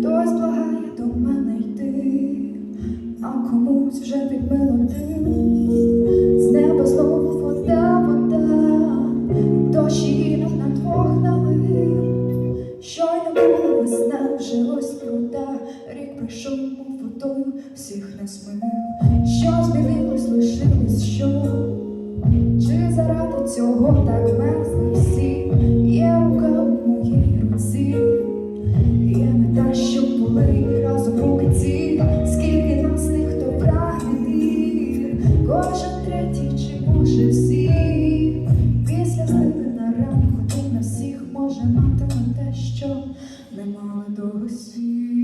Хтось благає до мене йти, а комусь вже під мелодин. Пройшов, мов водою, всіх нас минув. Що змінилось, лишилось, що? Чи заради цього так мерзли всі? Є рука у моїй руці, є мета, щоб були разом руки ці. Скільки нас тих, хто прагне мир, кожен третій, чи може всі. Після зливи на ранку ти на всіх може матиме те, що не мали до світ.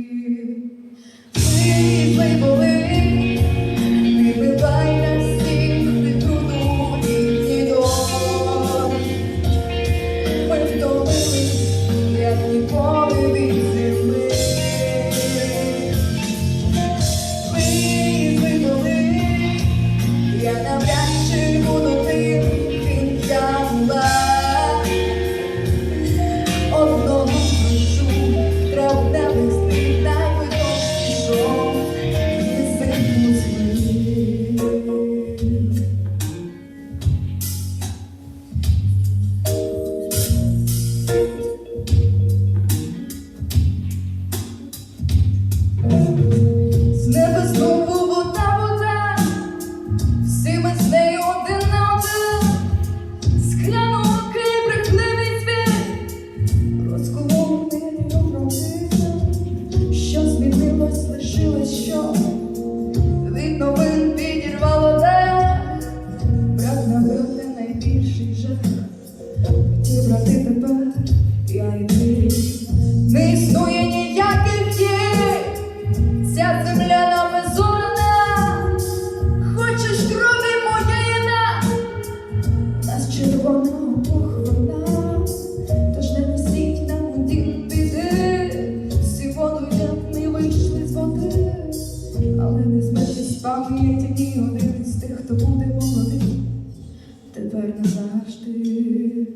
Нас червона тож не несіть нам дім біди, всі воду як не вийшли з води, але не зметись пам'яті ні один з тих, хто буде молодий, тепер назавжди.